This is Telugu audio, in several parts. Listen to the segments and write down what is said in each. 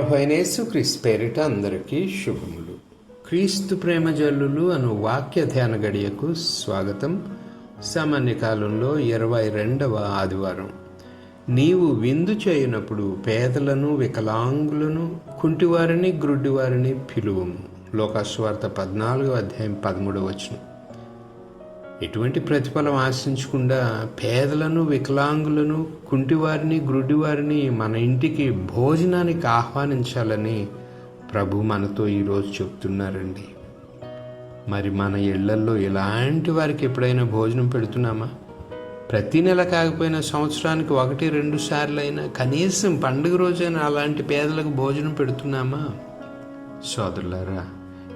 ప్రభు అయిన పేరిట అందరికీ శుభములు. క్రీస్తు ప్రేమ జల్లులు అను వాక్య ధ్యాన గడియకు స్వాగతం. సామాన్య కాలంలో ఇరవై రెండవ ఆదివారం. నీవు విందు చేయనప్పుడు పేదలను వికలాంగులను కుంటివారిని గ్రుడ్డివారిని పిలువము. లోకాస్వార్త పద్నాలుగో అధ్యాయం పదమూడవ వచనం. ఎటువంటి ప్రతిఫలం ఆశించకుండా పేదలను వికలాంగులను కుంటివారిని గ్రుడివారిని మన ఇంటికి భోజనానికి ఆహ్వానించాలని ప్రభు మనతో ఈరోజు చెప్తున్నారండి. మరి మన ఇళ్ళల్లో ఇలాంటి వారికి ఎప్పుడైనా భోజనం పెడుతున్నామా? ప్రతి నెల కాకపోయినా సంవత్సరానికి ఒకటి రెండు సార్లు అయినా కనీసం పండుగ రోజైనా అలాంటి పేదలకు భోజనం పెడుతున్నామా? సోదరులారా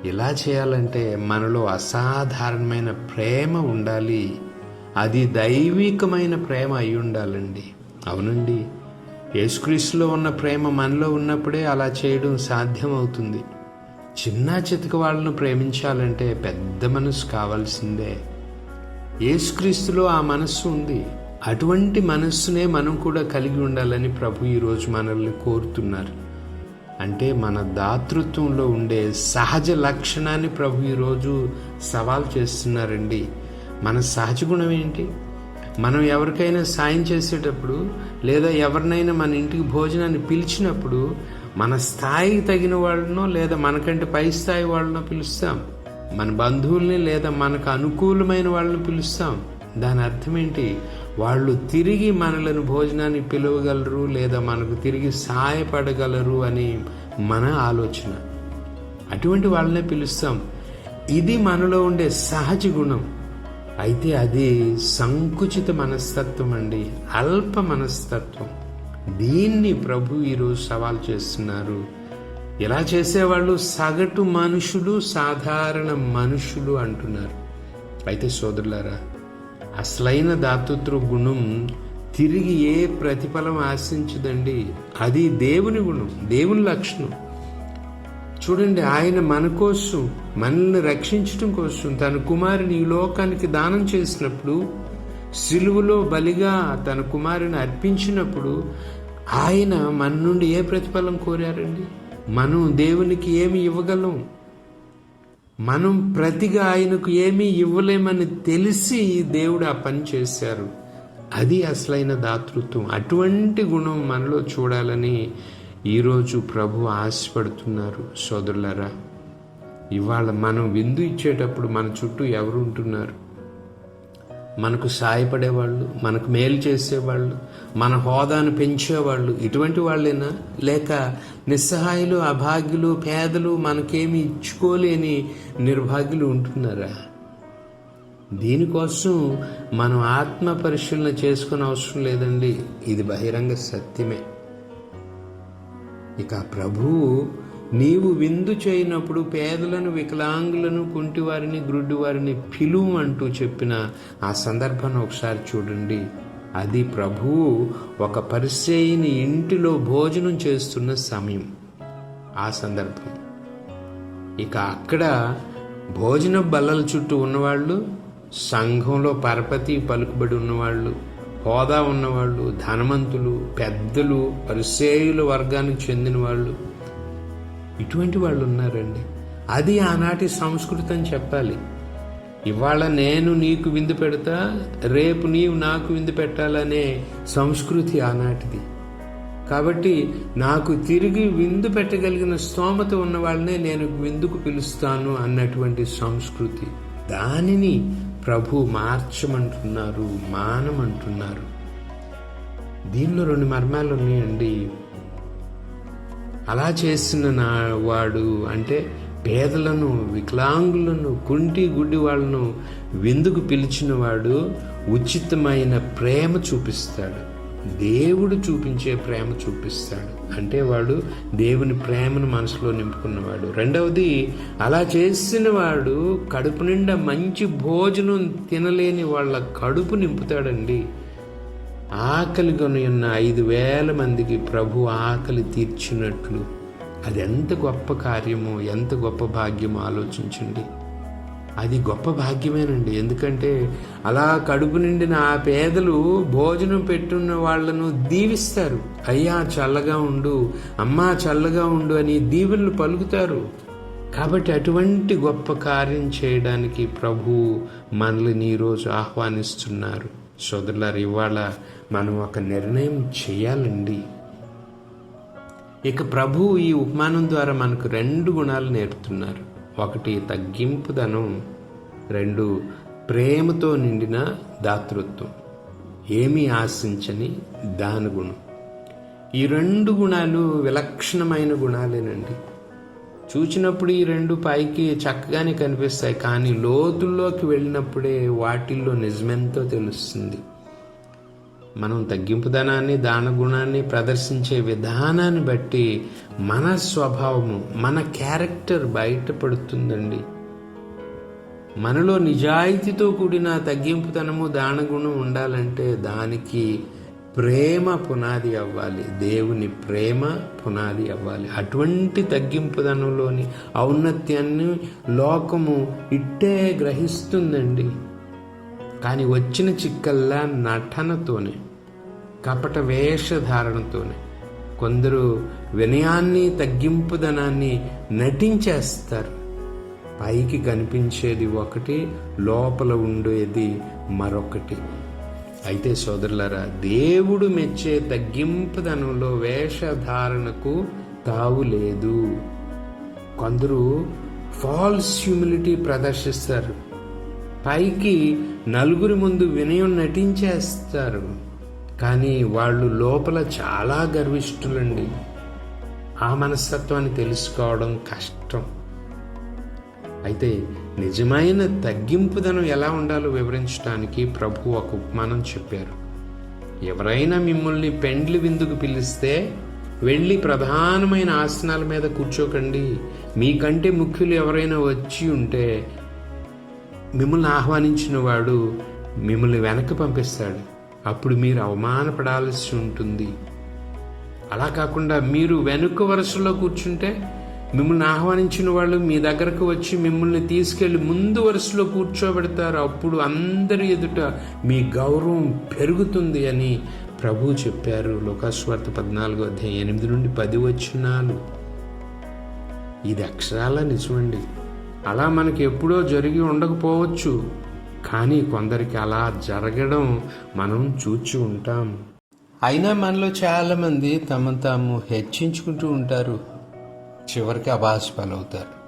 ఇలా చేయాలంటే మనలో అసాధారణమైన ప్రేమ ఉండాలి. అది దైవికమైన ప్రేమ అయి ఉండాలండి. అవునండి. యేసుక్రీస్తులో ఉన్న ప్రేమ మనలో ఉన్నప్పుడే అలా చేయడం సాధ్యమవుతుంది. చిన్న చితక వాళ్ళను ప్రేమించాలంటే పెద్ద మనసు కావాల్సిందే. యేసుక్రీస్తులో ఆ మనస్సు ఉంది. అటువంటి మనస్సునే మనం కూడా కలిగి ఉండాలని ప్రభు ఈరోజు మనల్ని కోరుతున్నారు. అంటే మన దాతృత్వంలో ఉండే సహజ లక్షణాన్ని ప్రభు ఈరోజు సవాల్ చేస్తున్నారండి. మన సహజ గుణం ఏంటి? మనం ఎవరికైనా సాయం చేసేటప్పుడు లేదా ఎవరినైనా మన ఇంటికి భోజనాన్ని పిలిచినప్పుడు మన స్థాయికి తగిన వాళ్ళనో లేదా మనకంటే పై స్థాయి వాళ్ళనో పిలుస్తాం. మన బంధువుల్ని లేదా మనకు అనుకూలమైన వాళ్ళని పిలుస్తాం. దాని అర్థం ఏంటి? వాళ్ళు తిరిగి మనలను భోజనాన్ని పిలవగలరు లేదా మనకు తిరిగి సహాయపడగలరు అని మన ఆలోచన. అటువంటి వాళ్ళనే పిలుస్తాం. ఇది మనలో ఉండే సహజ గుణం. అయితే అది సంకుచిత మనస్తత్వం అండి. అల్ప మనస్తత్వం. దీన్ని ప్రభు ఈరోజు సవాల్ చేస్తున్నారు. ఇలా చేసేవాళ్ళు? సగటు మనుషులు సాధారణ మనుషులు అంటున్నారు. అయితే సోదరులారా అసలైన దాతృత్వ గుణం తిరిగి ఏ ప్రతిఫలం ఆశించదండి. అది దేవుని గుణం దేవుని లక్షణం. చూడండి ఆయన మన కోసం మనల్ని రక్షించడం కోసం తన కుమారుని ఈ లోకానికి దానం చేసినప్పుడు సిలువలో బలిగా తన కుమారుని అర్పించినప్పుడు ఆయన మన నుండి ఏ ప్రతిఫలం కోరారండి? మనం దేవునికి ఏమి ఇవ్వగలం? మనం ప్రతిగా ఆయనకు ఏమీ ఇవ్వలేమని తెలిసి దేవుడు ఆ పని చేశారు. అది అసలైన దాతృత్వం. అటువంటి గుణం మనలో చూడాలని ఈరోజు ప్రభు ఆశపడుతున్నారు సోదరులరా. ఇవాళ మనం విందు ఇచ్చేటప్పుడు మన చుట్టూ ఎవరు ఉంటున్నారు? మనకు సాయపడేవాళ్ళు మనకు మేలు చేసేవాళ్ళు మన హోదాను పెంచేవాళ్ళు ఇటువంటి వాళ్ళేనా? లేక నిస్సహాయులు అభాగ్యులు పేదలు మనకేమి ఇచ్చుకోలేని నిర్భాగ్యులు ఉంటున్నారా? దీనికోసం మనం ఆత్మ పరిశీలన చేసుకునే అవసరం లేదండి. ఇది బహిరంగ సత్యమే. ఇక ప్రభువు నీవు విందు చేయనప్పుడు పేదలను వికలాంగులను కుంటివారిని గ్రుడ్డివారిని పిలువు అంటూ చెప్పిన ఆ సందర్భాన్ని ఒకసారి చూడండి. అది ప్రభువు ఒక పరిసేయిని ఇంటిలో భోజనం చేస్తున్న సమయం. ఆ సందర్భం. ఇక అక్కడ భోజన బల్లల చుట్టూ ఉన్నవాళ్ళు సంఘంలో పరపతి పలుకుబడి ఉన్నవాళ్ళు హోదా ఉన్నవాళ్ళు ధనవంతులు పెద్దలు పరిసేయుల వర్గానికి చెందిన వాళ్ళు ఇటువంటి వాళ్ళు ఉన్నారండి. అది ఆనాటి సంస్కృతి అని చెప్పాలి. ఇవాళ నేను నీకు విందు పెడతా రేపు నీవు నాకు విందు పెట్టాలనే సంస్కృతి ఆనాటిది. కాబట్టి నాకు తిరిగి విందు పెట్టగలిగిన స్తోమత ఉన్న వాళ్ళనే నేను విందుకు పిలుస్తాను అన్నటువంటి సంస్కృతి. దానిని ప్రభు మార్చమంటున్నారు మానమంటున్నారు. దీనిలో రెండు మర్మాలు ఉన్నాయండి. అలా చేసిన నా వాడు అంటే పేదలను వికలాంగులను కుంటి గుడ్డి వాళ్ళను విందుకు పిలిచినవాడు ఉచితమైన ప్రేమ చూపిస్తాడు. దేవుడు చూపించే ప్రేమ చూపిస్తాడు. అంటే వాడు దేవుని ప్రేమను మనసులో నింపుకున్నవాడు. రెండవది అలా చేసిన వాడు కడుపు నిండా మంచి భోజనం తినలేని వాళ్ళ కడుపు నింపుతాడండి. ఆకలిగొని ఉన్న ఐదు వేల మందికి ప్రభు ఆకలి తీర్చినట్లు. అది ఎంత గొప్ప కార్యమో ఎంత గొప్ప భాగ్యమో ఆలోచించండి. అది గొప్ప భాగ్యమేనండి. ఎందుకంటే అలా కడుపు నిండిన ఆ పేదలు భోజనం పెట్టున్న వాళ్ళను దీవిస్తారు. అయ్యా చల్లగా ఉండు అమ్మా చల్లగా ఉండు అని దీవెనలు పలుకుతారు. కాబట్టి అటువంటి గొప్ప కార్యం చేయడానికి ప్రభు మనల్ని ఈరోజు ఆహ్వానిస్తున్నారు. సోదరులారు ఇవాళ మనం ఒక నిర్ణయం చేయాలండి. ఇక ప్రభు ఈ ఉపమానం ద్వారా మనకు రెండు గుణాలు నేర్పుతున్నారు. ఒకటి తగ్గింపుదనం రెండు ప్రేమతో నిండిన దాతృత్వం. ఏమీ ఆశించని దాని గుణం. ఈ రెండు గుణాలు విలక్షణమైన గుణాలేనండి. చూచినప్పుడు ఈ రెండు పైకి చక్కగానే కనిపిస్తాయి కానీ లోతుల్లోకి వెళ్ళినప్పుడే వాటిల్లో నిజమెంతో తెలుస్తుంది. మనం తగ్గింపుదనాన్ని దాన గుణాన్ని ప్రదర్శించే విధానాన్ని బట్టి మన స్వభావము మన క్యారెక్టర్ బయటపడుతుందండి. మనలో నిజాయితీతో కూడిన తగ్గింపుతనము దానగుణం ఉండాలంటే దానికి ప్రేమ పునాది అవ్వాలి. దేవుని ప్రేమ పునాది అవ్వాలి. అటువంటి తగ్గింపుదనంలోని ఔన్నత్యాన్ని లోకము ఇట్టే గ్రహిస్తుందండి. కానీ వచ్చిన చిక్కల్లా నటనతోనే కపట వేషధారణతోనే కొందరు వినయాన్ని తగ్గింపుదనాన్ని నటించేస్తారు. పైకి కనిపించేది ఒకటి లోపల ఉండేది మరొకటి. అయితే సోదరులారా దేవుడు మెచ్చే తగ్గింపుదనంలో వేషధారణకు తావు లేదు. కొందరు ఫాల్స్ హ్యూమిలిటీ ప్రదర్శిస్తారు. పైకి నలుగురి ముందు వినయం నటించేస్తారు. కానీ వాళ్ళు లోపల చాలా గర్విష్ఠులండి. ఆ మనస్తత్వాన్ని తెలుసుకోవడం కష్టం. అయితే నిజమైన తగ్గింపుదనం ఎలా ఉండాలో వివరించడానికి ప్రభు ఒక ఉపమానం చెప్పారు. ఎవరైనా మిమ్మల్ని పెండ్లి విందుకు పిలిస్తే వెళ్ళి ప్రధానమైన ఆసనాల మీద కూర్చోకండి. మీకంటే ముఖ్యులు ఎవరైనా వచ్చి ఉంటే మిమ్మల్ని ఆహ్వానించిన వాడు మిమ్మల్ని వెనక్కి పంపిస్తాడు. అప్పుడు మీరు అవమానపడాల్సి ఉంటుంది. అలా కాకుండా మీరు వెనుక వరుసలో కూర్చుంటే మిమ్మల్ని ఆహ్వానించిన వాళ్ళు మీ దగ్గరకు వచ్చి మిమ్మల్ని తీసుకెళ్ళి ముందు వరుసలో కూర్చోబెడతారు. అప్పుడు అందరి ఎదుట మీ గౌరవం పెరుగుతుంది అని ప్రభు చెప్పారు. లోకాస్వార్త పద్నాలుగో అధ్యాయం ఎనిమిది నుండి పది వచ్చినాలు ఇది అక్షరాల నిజమండి? అలా మనకి ఎప్పుడో జరిగి ఉండకపోవచ్చు. కానీ కొందరికి అలా జరగడం మనం చూచి ఉంటాం. అయినా మనలో చాలామంది తమ తాము హెచ్చించుకుంటూ ఉంటారు. చివరికి అబాస్ పాలవుతారు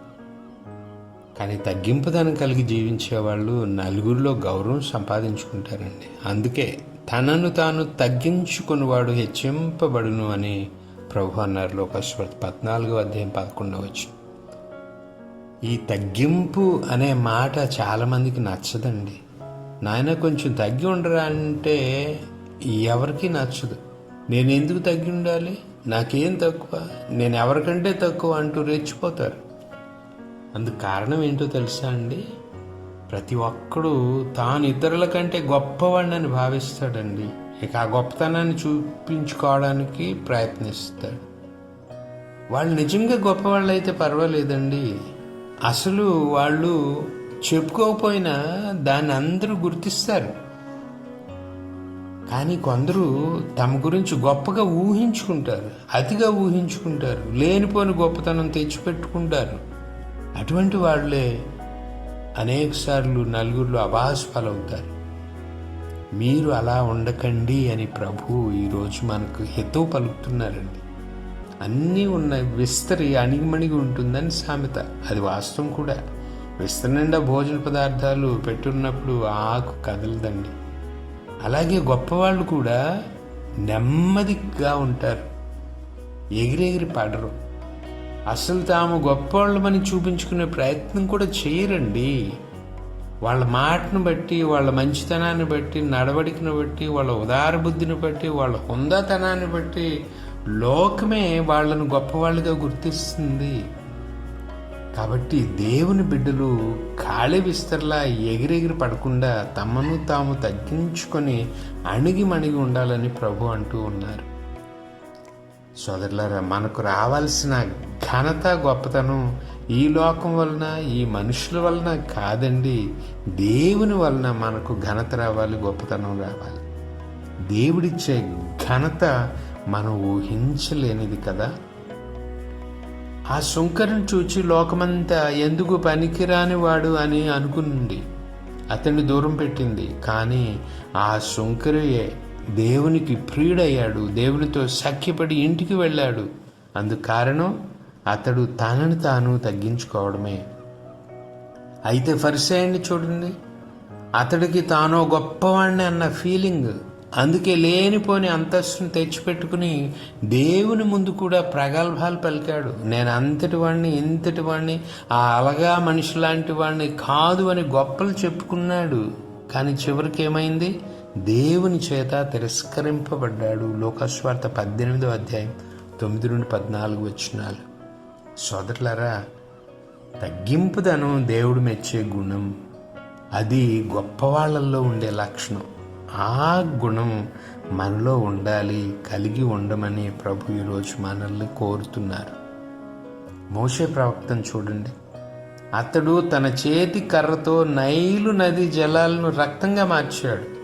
కానీ తగ్గింపుదనం కలిగి జీవించే వాళ్ళు నలుగురిలో గౌరవం సంపాదించుకుంటారండి. అందుకే తనను తాను తగ్గించుకున్నవాడు హెచ్చింపబడును అని ప్రభు అన్నారు లోకస్వర్ పద్నాలుగో అధ్యాయం పదకొండవచ్చు ఈ తగ్గింపు అనే మాట చాలామందికి నచ్చదండి. నాయన కొంచెం తగ్గి ఉండరా అంటే ఎవరికి నచ్చదు. నేను ఎందుకు తగ్గి ఉండాలి? నాకేం తక్కువ? నేను ఎవరికంటే తక్కువ అంటూ రెచ్చిపోతారు. అందుకు కారణం ఏంటో తెలుసా అండి? ప్రతి ఒక్కడు తాను ఇతరుల కంటే గొప్పవాడిని భావిస్తాడండి. ఇక ఆ గొప్పతనాన్ని చూపించుకోవడానికి ప్రయత్నిస్తాడు. వాళ్ళు నిజంగా గొప్పవాళ్ళు అయితే పర్వాలేదండి. అసలు వాళ్ళు చెప్పుకోకపోయినా దాన్ని అందరూ గుర్తిస్తారు. కానీ కొందరు తమ గురించి గొప్పగా ఊహించుకుంటారు అతిగా ఊహించుకుంటారు లేనిపోని గొప్పతనం తెచ్చిపెట్టుకుంటారు. అటువంటి వాళ్ళే అనేక సార్లు నలుగురిలో అభాస్పాలవుతారు మీరు అలా ఉండకండి అని ప్రభు ఈరోజు మనకు హితవు పలుకుతున్నారండి. అన్నీ ఉన్న విస్తరి అణిగిమణిగి ఉంటుందని సామెత. అది వాస్తవం కూడా. విస్తరి నిండా భోజన పదార్థాలు పెట్టున్నప్పుడు ఆకు కదలదండి. అలాగే గొప్పవాళ్ళు కూడా నెమ్మదిగా ఉంటారు. ఎగిరెగిరి పడరు. అసలు తాము గొప్పవాళ్ళమని చూపించుకునే ప్రయత్నం కూడా చేయరండి. వాళ్ళ మాటను బట్టి వాళ్ళ మంచితనాన్ని బట్టి నడవడికను బట్టి వాళ్ళ ఉదార బుద్ధిని బట్టి వాళ్ళ హుందాతనాన్ని బట్టి లోకమే వాళ్ళను గొప్పవాళ్ళుగా గుర్తిస్తుంది. కాబట్టి దేవుని బిడ్డలు ఖాళీ విస్తరలా ఎగిరెగిరి పడకుండా తమను తాము తగ్గించుకొని అణిగి మణిగి ఉండాలని ప్రభు అంటూ ఉన్నారు. సోదరులారా మనకు రావాల్సిన ఘనత గొప్పతనం ఈ లోకం వలన ఈ మనుషుల వలన కాదండి. దేవుని వలన మనకు ఘనత రావాలి గొప్పతనం రావాలి. దేవుడిచ్చే ఘనత మనం ఊహించలేనిది కదా. ఆ శుంకరుని చూచి లోకమంతా ఎందుకు పనికిరాని వాడు అని అనుకుంది అతన్ని దూరం పెట్టింది. కానీ ఆ శుంకరియే దేవునికి ప్రియుడయ్యాడు. దేవునితో సఖ్యపడి ఇంటికి వెళ్ళాడు. అందుకు కారణం అతడు తనను తాను తగ్గించుకోవడమే. అయితే ఫరిసేయండి చూడండి. అతడికి తానో గొప్పవాణ్ణి అన్న ఫీలింగ్ అందుకే లేనిపోని అంతస్తును తెచ్చిపెట్టుకుని దేవుని ముందు కూడా ప్రగల్భాలు పలికాడు. నేను అంతటి వాడిని ఇంతటి వాడిని ఆ అలగా మనిషి లాంటి వాడిని కాదు అని గొప్పలు చెప్పుకున్నాడు. కానీ చివరికి ఏమైంది? దేవుని చేత తిరస్కరింపబడ్డాడు. లోకస్వార్థ పద్దెనిమిదో అధ్యాయం తొమ్మిది నుండి పద్నాలుగు వచ్చినాలు సోదరులారా తగ్గింపుదనం దేవుడు మెచ్చే గుణం. అది గొప్పవాళ్ళల్లో ఉండే లక్షణం. ఆ గుణం మనలో ఉండాలి కలిగి ఉండమని ప్రభు ఈరోజు మనల్ని కోరుతున్నారు. మోషే ప్రవక్తను చూడండి. అతడు తన చేతి కర్రతో నైలు నది జలాలను రక్తంగా మార్చాడు.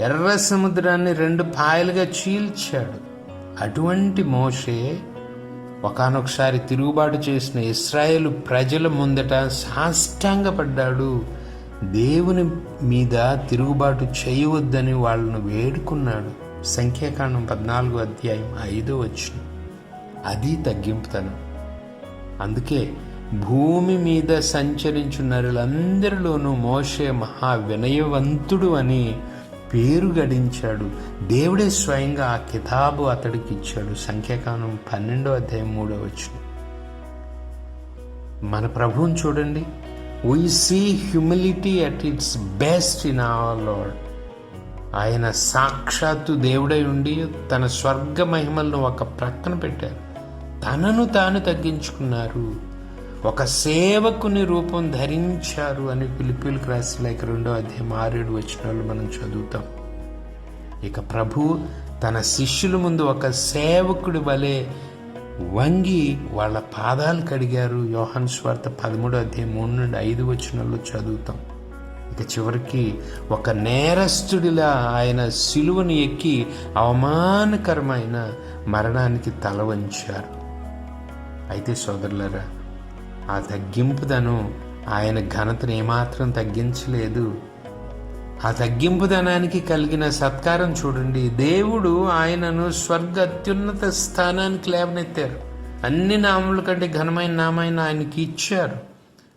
ఎర్ర సముద్రాన్ని రెండు పాయలుగా చీల్చాడు. అటువంటి మోషే ఒకనొకసారి తిరుగుబాటు చేసిన ఇస్రాయేల్ ప్రజల ముందట సాష్టాంగపడ్డాడు. దేవుని మీద తిరుగుబాటు చేయవద్దని వాళ్ళను వేడుకున్నాడు. సంఖ్యాకాండం పద్నాలుగు అధ్యాయం ఐదో వచ్చిన అది తగ్గింపుతనం. అందుకే భూమి మీద సంచరించు నరులందరిలోనూ మోషే మహా వినయవంతుడు అని పేరు గడించాడు. దేవుడే స్వయంగా ఆ కితాబు అతడికి ఇచ్చాడు. సంఖ్యాకాలం పన్నెండో అధ్యాయం మూడో వచ్చిన మన ప్రభువుని చూడండి. We see humility at its best in our Lord ఆయన సాక్షాత్తు దేవుడై ఉండి తన స్వర్గ మహిమలను ఒక ప్రక్కన పెట్టారు. తనను తాను తగ్గించుకున్నారు. ఒక సేవకుని రూపం ధరించారు అని పిలిపిలికి రాసి లేక రెండో అధ్యాయం ఆరేడు వచ్చిన వాళ్ళు మనం చదువుతాం. ఇక ప్రభు తన శిష్యుల ముందు ఒక సేవకుడి వలె వంగి వాళ్ళ పాదాలు కడిగారు. యోహన్ స్వార్థ పదమూడో అధ్యాయం మూడు నుండి ఐదు వచనంలో చదువుతాం. ఇక చివరికి ఒక నేరస్తుడిలా ఆయన సిలువను ఎక్కి అవమానకరమైన మరణానికి తల వంచారు. అయితే సోదరులరా ఆ తగ్గింపుదనం ఆయన ఘనతను ఏమాత్రం తగ్గించలేదు. ఆ తగ్గింపుదనానికి కలిగిన సత్కారం చూడండి. దేవుడు ఆయనను స్వర్గ అత్యున్నత స్థానానికి లేవనెత్తారు. అన్ని నామల కంటే ఘనమైన నామైన ఆయనకి ఇచ్చారు.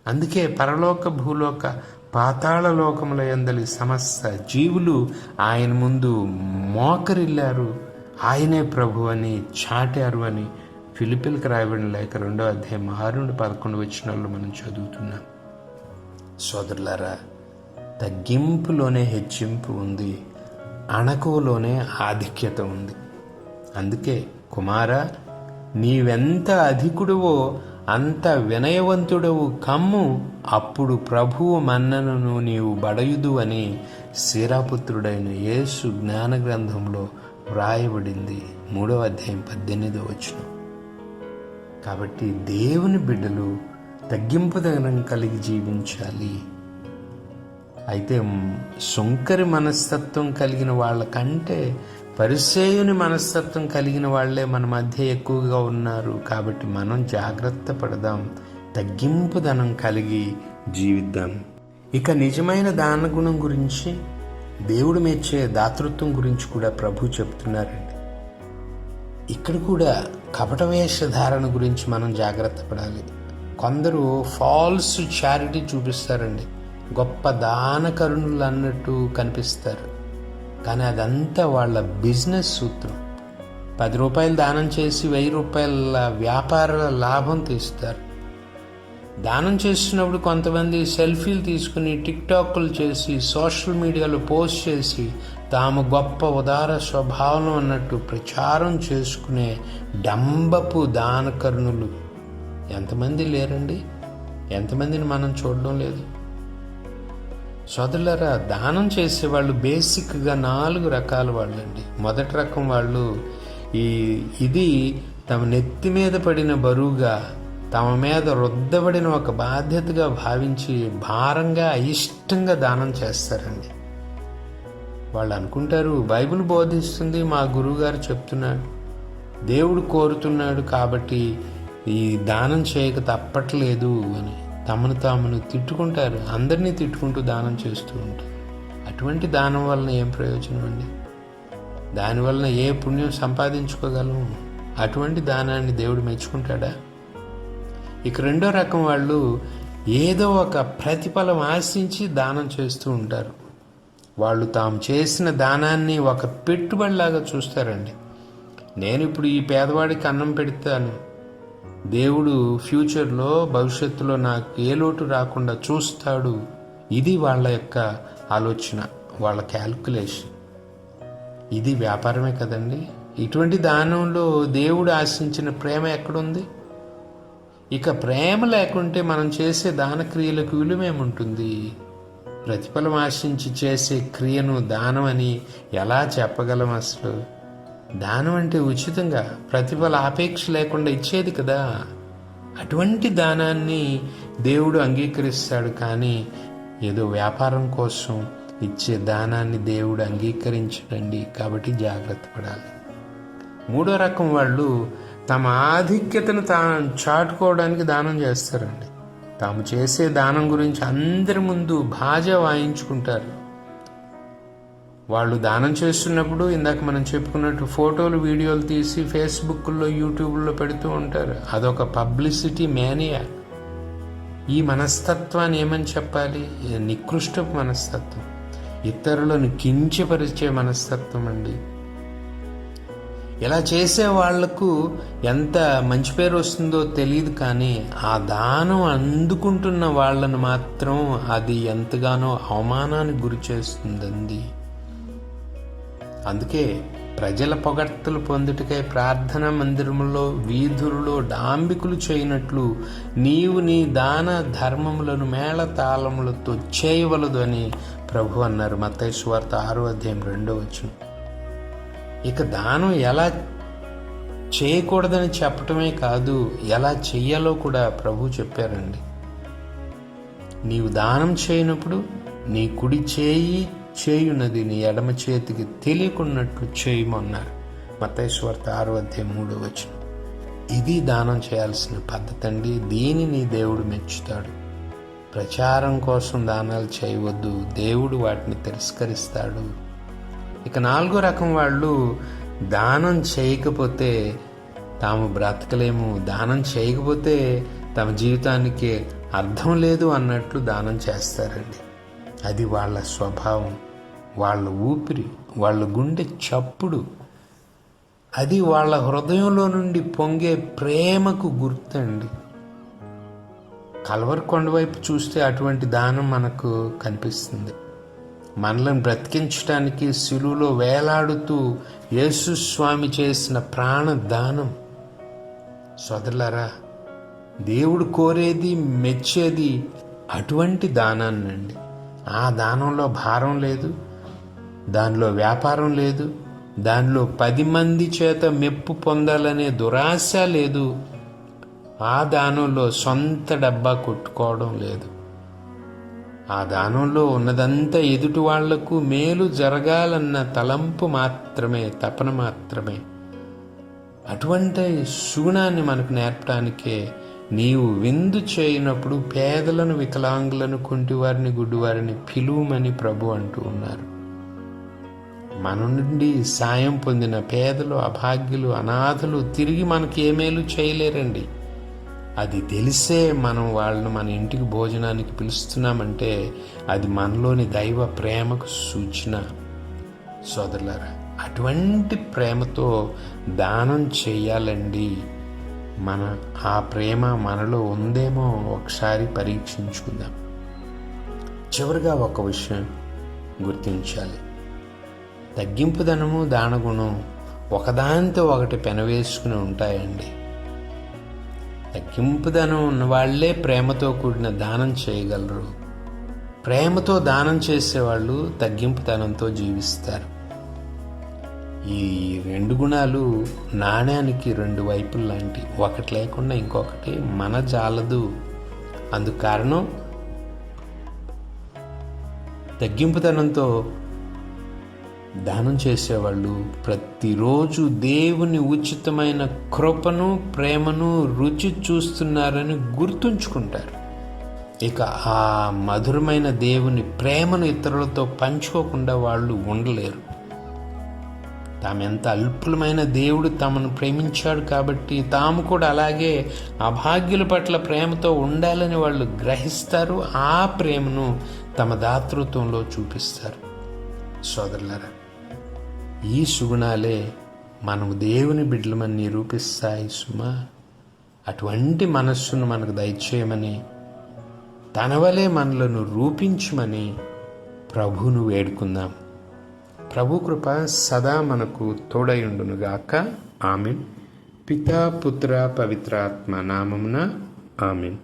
అందుకే పరలోక భూలోక పాతాళ లోకముల ఎందలి సమస్త జీవులు ఆయన ముందు మోకరిల్లారు. ఆయనే ప్రభు అని చాటారు అని ఫిలిపిల్కి రాయబడిన లేక రెండో అధ్యాయం ఆరు నుండి పదకొండు వచ్చిన వాళ్ళు మనం చదువుతున్నాం. సోదరులారా తగ్గింపులోనే హెచ్చింపు ఉంది. అణకువలోనే ఆధిక్యత ఉంది. అందుకే కుమార నీవెంత అధికుడువో అంత వినయవంతుడవు కమ్ము. అప్పుడు ప్రభువు మన్ననను నీవు బడయుదు అని శిరాపుత్రుడైన యేసు జ్ఞాన గ్రంథంలో వ్రాయబడింది. మూడవ అధ్యాయం పద్దెనిమిదో వచ్చిన కాబట్టి దేవుని బిడ్డలు తగ్గింపుదనం కలిగి జీవించాలి. అయితే సుంకరి మనస్తత్వం కలిగిన వాళ్ళకంటే పరిసేయుని మనస్తత్వం కలిగిన వాళ్ళే మన మధ్య ఎక్కువగా ఉన్నారు. కాబట్టి మనం జాగ్రత్త పడదాం. తగ్గింపుదనం కలిగి జీవిద్దాం. ఇక నిజమైన దాన గుణం గురించి దేవుడు మెచ్చే దాతృత్వం గురించి కూడా ప్రభు చెప్తున్నారండి. ఇక్కడ కూడా కపట వేషధారణ గురించి మనం జాగ్రత్త పడాలి. కొందరు ఫాల్స్ చారిటీ చూపిస్తారండి. గొప్ప దానకరుణులు అన్నట్టు కనిపిస్తారు. కానీ అదంతా వాళ్ళ బిజినెస్ సూత్రం. పది రూపాయలు దానం చేసి వెయ్యి రూపాయల వ్యాపార లాభం తీస్తారు. దానం చేస్తున్నప్పుడు కొంతమంది సెల్ఫీలు తీసుకుని టిక్టాక్లు చేసి సోషల్ మీడియాలో పోస్ట్ చేసి తాము గొప్ప ఉదార స్వభావం అన్నట్టు ప్రచారం చేసుకునే డంబపు దానకరుణులు ఎంతమంది లేరండి? ఎంతమందిని మనం చూడడం లేదు? సోదరులరా దానం చేసే వాళ్ళు బేసిక్గా నాలుగు రకాల వాళ్ళండి. మొదటి రకం వాళ్ళు ఈ ఇది తమ నెత్తి మీద పడిన బరువుగా తమ మీద రుద్దబడిన ఒక బాధ్యతగా భావించి భారంగా అయిష్టంగా దానం చేస్తారండి. వాళ్ళు అనుకుంటారు బైబిల్ బోధిస్తుంది మా గురువుగారు చెప్తున్నాడు దేవుడు కోరుతున్నాడు కాబట్టి ఈ దానం చేయక తప్పట్లేదు అని. తమను తామును తిట్టుకుంటారు. అందరినీ తిట్టుకుంటూ దానం చేస్తూ ఉంటారు. అటువంటి దానం వలన ఏం ప్రయోజనం అండి? దానివలన ఏ పుణ్యం సంపాదించుకోగలము? అటువంటి దానాన్ని దేవుడు మెచ్చుకుంటాడా? ఇక రెండో రకం వాళ్ళు ఏదో ఒక ప్రతిఫలం ఆశించి దానం చేస్తూ ఉంటారు. వాళ్ళు తాము చేసిన దానాన్ని ఒక పెట్టుబడిలాగా చూస్తారండి. నేను ఇప్పుడు ఈ పేదవాడికి అన్నం పెడతాను. దేవుడు ఫ్యూచర్లో భవిష్యత్తులో నాకు ఏ లోటు రాకుండా చూస్తాడు. ఇది వాళ్ళ యొక్క ఆలోచన వాళ్ళ క్యాల్కులేషన్. ఇది వ్యాపారమే కదండి. ఇటువంటి దానంలో దేవుడు ఆశించిన ప్రేమ ఎక్కడుంది? ఇక ప్రేమ లేకుంటే మనం చేసే దాన క్రియలకు విలువేముంటుంది? ప్రతిఫలం ఆశించి చేసే క్రియను దానం అని ఎలా చెప్పగలం అసలు? దానం అంటే ఉచితంగా ప్రతిఫల ఆపేక్ష లేకుండా ఇచ్చేది కదా. అటువంటి దానాన్ని దేవుడు అంగీకరిస్తాడు కానీ ఏదో వ్యాపారం కోసం ఇచ్చే దానాన్ని దేవుడు అంగీకరించడండి కాబట్టి జాగ్రత్త పడాలి. మూడో రకం వాళ్ళు తమ ఆధిక్యతను తా చాటుకోవడానికి దానం చేస్తారండి. తాము చేసే దానం గురించి అందరి ముందు భాజ వాయించుకుంటారు. వాళ్ళు దానం చేస్తున్నప్పుడు ఇందాక మనం చెప్పుకున్నట్టు ఫోటోలు వీడియోలు తీసి ఫేస్బుక్లో యూట్యూబ్లో పెడుతూ ఉంటారు. అదొక పబ్లిసిటీ మేనియా ఈ మనస్తత్వాన్ని ఏమని చెప్పాలి? నికృష్ట మనస్తత్వం. ఇతరులను కించపరిచే మనస్తత్వం అండి. ఇలా చేసే వాళ్ళకు ఎంత మంచి పేరు వస్తుందో తెలియదు కానీ ఆ దానం అందుకుంటున్న వాళ్ళను మాత్రం అది ఎంతగానో అవమానానికి గురి చేస్తుందండి. అందుకే ప్రజల పొగడ్తలు పొందుటకై ప్రార్థన మందిరములో వీధులలో డాంబికులు చేయనట్లు నీవు నీ దాన ధర్మములను మేళ తాళములతో చేయవలదు అని ప్రభు అన్నారు. మతేశ్వార్త ఆరో అధ్యాయం రెండో వచ్చిన ఇక దానం ఎలా చేయకూడదని చెప్పటమే కాదు ఎలా చెయ్యాలో కూడా ప్రభు చెప్పారండి. నీవు దానం చేయనప్పుడు నీ కుడి చేయి చేయున్నది నీ ఎడమ చేతికి తెలియకున్నట్లు చేయమన్నారు మతేశ్వర్త ఆరు అధ్యాయం మూడో వచ్చిన ఇది దానం చేయాల్సిన పద్ధతి అండి. దీనిని దేవుడు మెచ్చుతాడు. ప్రచారం కోసం దానాలు చేయవద్దు. దేవుడు వాటిని తిరస్కరిస్తాడు. ఇక నాలుగో రకం వాళ్ళు దానం చేయకపోతే తాము బ్రతకలేము. దానం చేయకపోతే తమ జీవితానికి అర్థం లేదు అన్నట్లు దానం చేస్తారండి. అది వాళ్ళ స్వభావం వాళ్ళ ఊపిరి వాళ్ళ గుండె చప్పుడు. అది వాళ్ళ హృదయంలో నుండి పొంగే ప్రేమకు గుర్తండి. కలవర కొండవైపు చూస్తే అటువంటి దానం మనకు కనిపిస్తుంది. మనల్ని బ్రతికించడానికి శిలువులో వేలాడుతూ యేసుస్వామి చేసిన ప్రాణ దానం. సోదరులారా దేవుడు కోరేది మెచ్చేది అటువంటి దానాన్నండి. ఆ దానంలో భారం లేదు దానిలో వ్యాపారం లేదు దానిలో పది మంది చేత మెప్పు పొందాలనే దురాశ లేదు. ఆ దానంలో సొంత డబ్బా కొట్టుకోవడం లేదు. ఆ దానంలో ఉన్నదంతా ఎదుటి వాళ్ళకు మేలు జరగాలన్న తలంపు మాత్రమే తపన మాత్రమే. అటువంటి సుగుణాన్ని మనకు నేర్పడానికే నీవు విందు చేయనప్పుడు పేదలను వికలాంగులను కుంటివారిని గుడ్డివారిని పిలువమని ప్రభు అంటూ ఉన్నారు. మన నుండి సాయం పొందిన పేదలు అభాగ్యులు అనాథలు తిరిగి మనకి ఏమేలు చేయలేరండి. అది తెలిసే మనం వాళ్ళని మన ఇంటికి భోజనానికి పిలుస్తున్నామంటే అది మనలోని దైవ ప్రేమకు సూచన. సోదరులారా అటువంటి ప్రేమతో దానం చేయాలండి. మన ఆ ప్రేమ మనలో ఉందేమో ఒకసారి పరీక్షించుకుందాం. చివరిగా ఒక విషయం గుర్తించాలి. తగ్గింపుదనము దానగుణం ఒకదానితో ఒకటి పెనవేసుకుని ఉంటాయండి. తగ్గింపుదనం ఉన్న ఉన్నవాళ్ళే ప్రేమతో కూడిన దానం చేయగలరు. ప్రేమతో దానం చేసేవాళ్ళు తగ్గింపుతనంతో జీవిస్తారు. ఈ రెండు గుణాలు నాణ్యానికి రెండు వైపులు లాంటి ఒకటి లేకుండా ఇంకొకటి మన జాలదు. అందుకు కారణం తగ్గింపుతనంతో దానం చేసేవాళ్ళు ప్రతిరోజు దేవుని ఉచితమైన కృపను ప్రేమను రుచి చూస్తున్నారని గుర్తుంచుకుంటారు. ఇక ఆ మధురమైన దేవుని ప్రేమను ఇతరులతో పంచుకోకుండా వాళ్ళు ఉండలేరు. తామెంత అల్పులమైన దేవుడు తమను ప్రేమించాడు కాబట్టి తాము కూడా అలాగే అభాగ్యుల పట్ల ప్రేమతో ఉండాలని వాళ్ళు గ్రహిస్తారు. ఆ ప్రేమను తమ దాతృత్వంలో చూపిస్తారు. సోదరులరా ఈ సుగుణాలే మనము దేవుని బిడ్డలమని నిరూపిస్తాయి సుమా. అటువంటి మనస్సును మనకు దయచేయమని తన వలె మనలను రూపించమని ప్రభువును వేడుకుందాం. ప్రభు కృప సదా మనకు తోడయుండునుగాక. ఆమెన్. పితా పుత్ర పవిత్రాత్మ నామమున ఆమెన్.